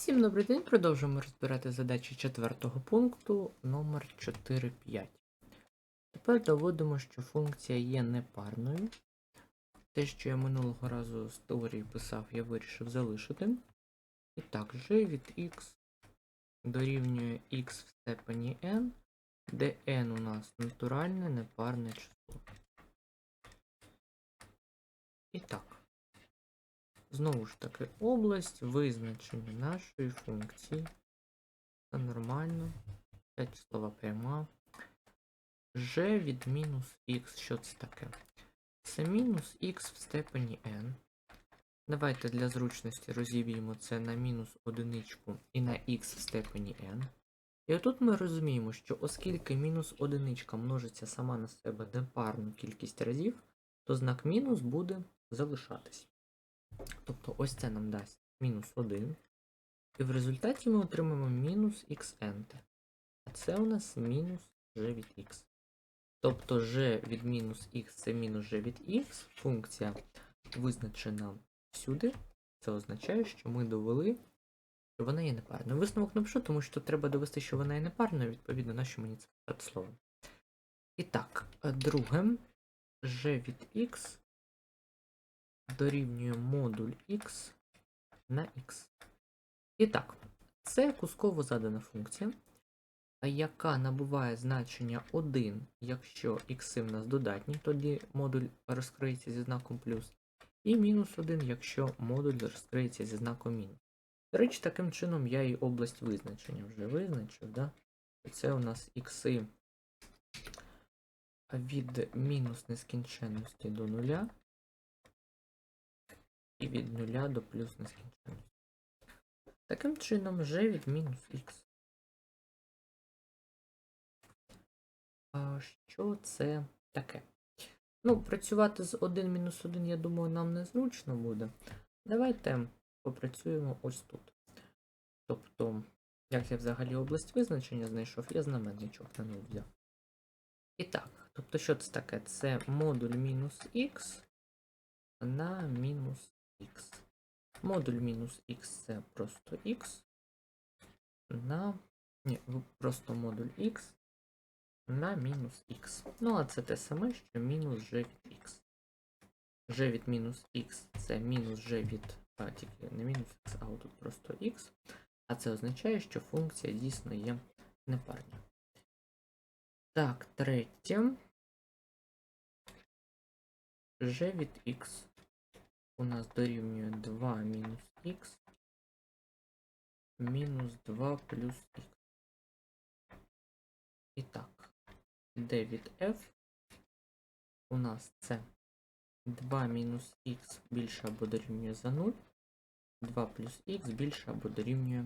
Всім добрий день. Продовжуємо розбирати задачі четвертого пункту номер 4.5. Тепер доводимо, що функція є непарною. Те, що я минулого разу з теорії писав, я вирішив залишити. І так, g від x дорівнює x в степені n, де n у нас натуральне непарне число. І так. Знову ж таки, область визначення нашої функції. Це нормально. Це числова пряма. g від мінус х. Що це таке? Це мінус х в степені n. Давайте для зручності розіб'ємо це на мінус одиничку і на х в степені n. І отут ми розуміємо, що оскільки мінус одиничка множиться сама на себе непарну кількість разів, то знак мінус буде залишатись. Тобто ось це нам дасть мінус 1. І в результаті ми отримаємо мінус xn. А це у нас мінус g від x. Тобто g від мінус x це мінус g від x. Функція визначена всюди. Це означає, що ми довели, що вона є непарною. Висновок напишу, тому що треба довести, що вона є непарною, відповідно, на що мені це словом. І так, друге, g від x дорівнює модуль x на x. І так, це кусково задана функція, яка набуває значення 1, якщо x в нас додатні, тоді модуль розкриється зі знаком плюс, і мінус 1, якщо модуль розкриється зі знаком мінус. До речі, таким чином я і область визначення вже визначив. Да? Це у нас ікси від мінус нескінченності до нуля і від 0 до плюс нескінченності. Таким чином g від мінус х. А що це таке? Ну, працювати з 1 мінус 1, я думаю, нам незручно буде. Давайте попрацюємо ось тут. Тобто, як я взагалі область визначення знайшов, я знаменничок на 0 взяв. І так, тобто, що це таке? Це модуль мінус х на мінус х. Модуль мінус х це просто х на. Ні, просто модуль х на мінус х. Ну, а це те саме, що мінус g від х. g від мінус х це мінус g від. А, тільки не мінус х, а тут просто х. А це означає, що функція дійсно є непарна. Так, третє. g від х у нас дорівнює 2 мінус х мінус 2 плюс х. І так, d від f у нас це 2 мінус х більше або дорівнює за 0, 2 плюс х більше або дорівнює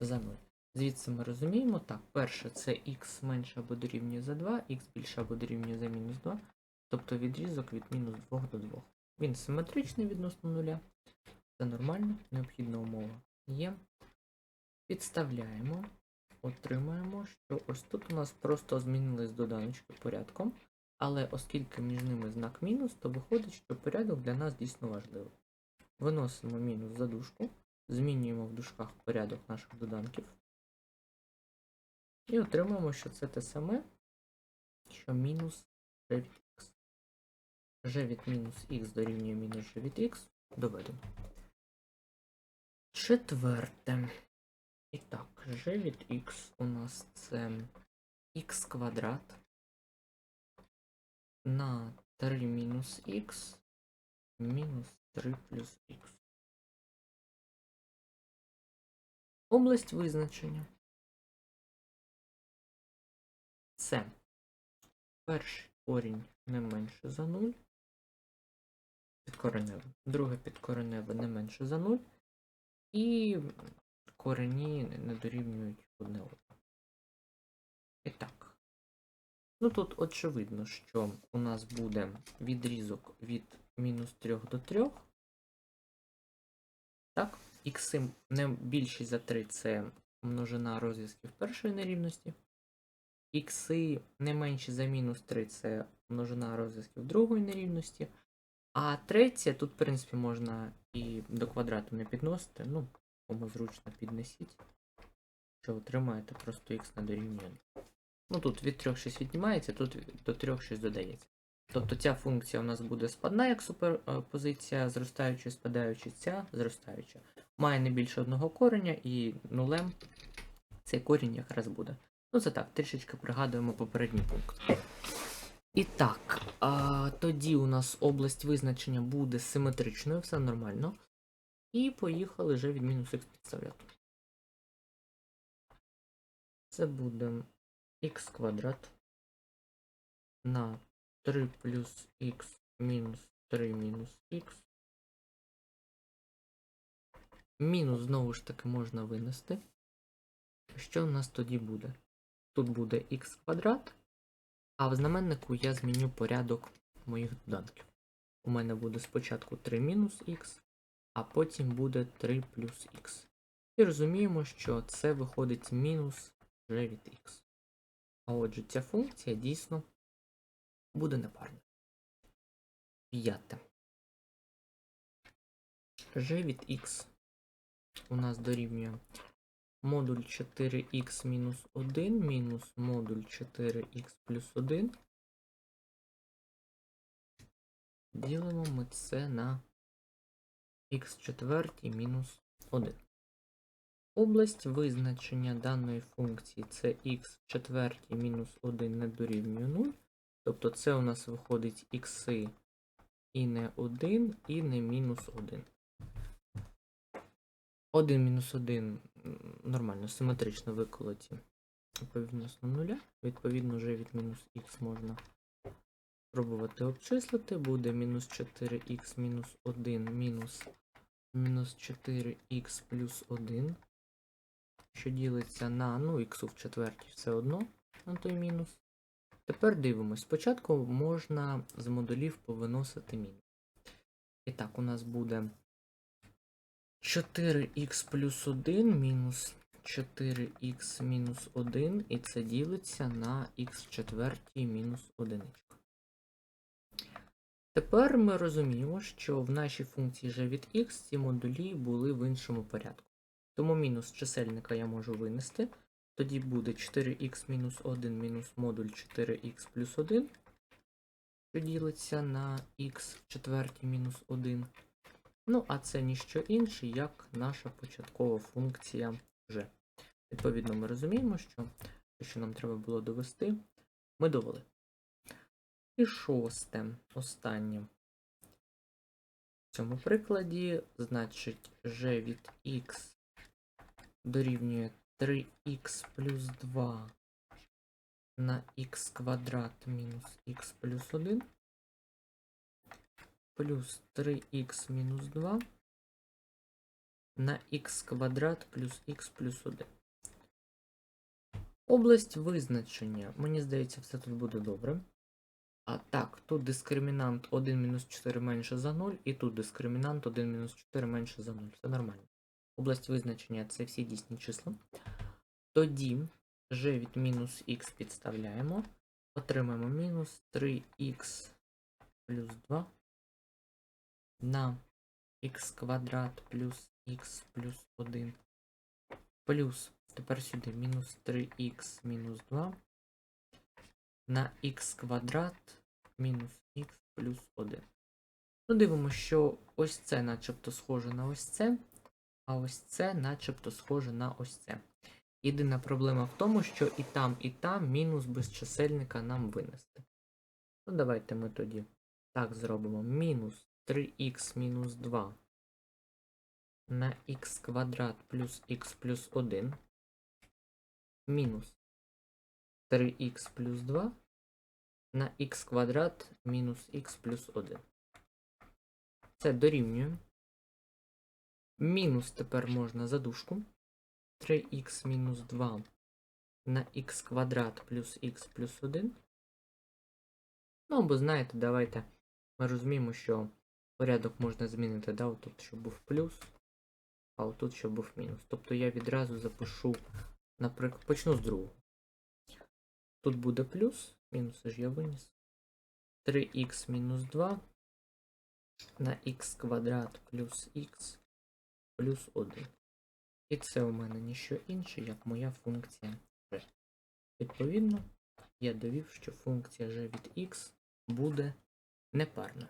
за 0. Звідси ми розуміємо, так, перше це х менше або дорівнює за 2, х більше або дорівнює за мінус 2, тобто відрізок від мінус 2 до 2. Він симетричний відносно нуля. Це нормально, необхідна умова є. Підставляємо, отримаємо, що ось тут у нас просто змінились доданочки порядком. Але оскільки між ними знак мінус, то виходить, що порядок для нас дійсно важливий. Виносимо мінус за дужку, змінюємо в дужках порядок наших доданків. І отримаємо, що це те саме, що мінус 9 g від мінус х дорівнює мінус g від х доведено. Четверте. І так, g від х у нас це х квадрат на 3 мінус х мінус 3 плюс х. Область визначення. Це перший корінь не менше за 0 підкореневе. Друге підкореневе не менше за 0. І корені не дорівнюють одне одному. І так. Ну тут очевидно, що у нас буде відрізок від мінус 3 до 3. Так, ікси не більші за 3 це множина розв'язків першої нерівності. Ікси не менші за мінус 3 це множина розв'язків другої нерівності. А третє, тут, в принципі, можна і до квадрату не підносити. Ну, кому зручно піднесіть, що отримаєте просто х на дорівнює. Ну тут від 3 щось віднімається, тут до 3 щось додається. Тобто ця функція у нас буде спадна як суперпозиція, зростаюча, спадаюча, ця зростаюча. Має не більше одного кореня і нулем цей корінь якраз буде. Ну це так, трішечки пригадуємо попередній пункт. І так, а, тоді у нас область визначення буде симетричною, все нормально. І поїхали вже від мінус х підставляти. Це буде х квадрат на 3 плюс х мінус 3 мінус х. Мінус знову ж таки можна винести. Що в нас тоді буде? Тут буде х квадрат, а в знаменнику я зміню порядок моїх доданків. У мене буде спочатку 3 мінус х, а потім буде 3 плюс х. І розуміємо, що це виходить мінус вже від х. А отже, ця функція дійсно буде непарна. П'яте. g від x у нас дорівнює модуль 4х мінус 1 мінус модуль 4х плюс 1. Ділимо ми це на х четвертій мінус 1. Область визначення даної функції це х четвертій мінус 1 не дорівнює 0. Тобто це у нас виходить ікси і не 1, і не мінус 1. 1 мінус 1 м, нормально, симетрично виколоті відповідносно нуля. Відповідно, вже від мінус х можна спробувати обчислити. Буде мінус 4х мінус 1 мінус мінус 4х плюс 1, що ділиться на, ну, х в четвертій все одно на той мінус. Тепер дивимось. Спочатку можна з модулів повиносити мінус. І так, у нас буде 4х плюс 1 мінус 4х мінус 1, і це ділиться на х четвертій мінус 1. Тепер ми розуміємо, що в нашій функції g від x ці модулі були в іншому порядку. Тому мінус чисельника я можу винести. Тоді буде 4х мінус 1 мінус модуль 4х плюс 1, що ділиться на х четвертій мінус 1. Ну, а це ніщо інше, як наша початкова функція g. Відповідно, ми розуміємо, що те, що нам треба було довести, ми довели. І шосте, останнє. В цьому прикладі, значить, g від x дорівнює 3х плюс 2 на х квадрат мінус х плюс 1 плюс 3х мінус 2 на х квадрат плюс х плюс 1. Область визначення. Мені здається, все тут буде добре. А так, тут дискримінант 1 мінус 4 менше за 0, і тут дискримінант 1 мінус 4 менше за 0. Все нормально. Область визначення це всі дійсні числа. Тоді g від мінус х підставляємо. Отримаємо мінус 3х плюс 2 на х квадрат плюс х плюс 1 плюс, тепер сюди мінус 3х мінус 2 на х квадрат мінус х плюс 1. Ну, дивимося, що ось це начебто схоже на ось це, а ось це начебто схоже на ось це. Єдина проблема в тому, що і там, і там мінус без чисельника нам винести. Ну, давайте ми тоді так зробимо. Мінус 3х мінус 2 на х квадрат плюс х плюс 1 мінус 3х плюс 2 на х квадрат мінус х плюс 1. Це дорівнює. Мінус тепер можна за дужку. 3х мінус 2 на х квадрат плюс х плюс 1. Ну, або знаєте, давайте ми розуміємо, що порядок можна змінити, да, отут, щоб був плюс, а отут, щоб був мінус. Тобто я відразу запишу, наприклад, почну з другого. Тут буде плюс, мінус ж я виніс. 3х мінус 2 на х квадрат плюс х плюс 1. І це у мене ніщо інше, як моя функція g. Відповідно, я довів, що функція g від x буде непарною.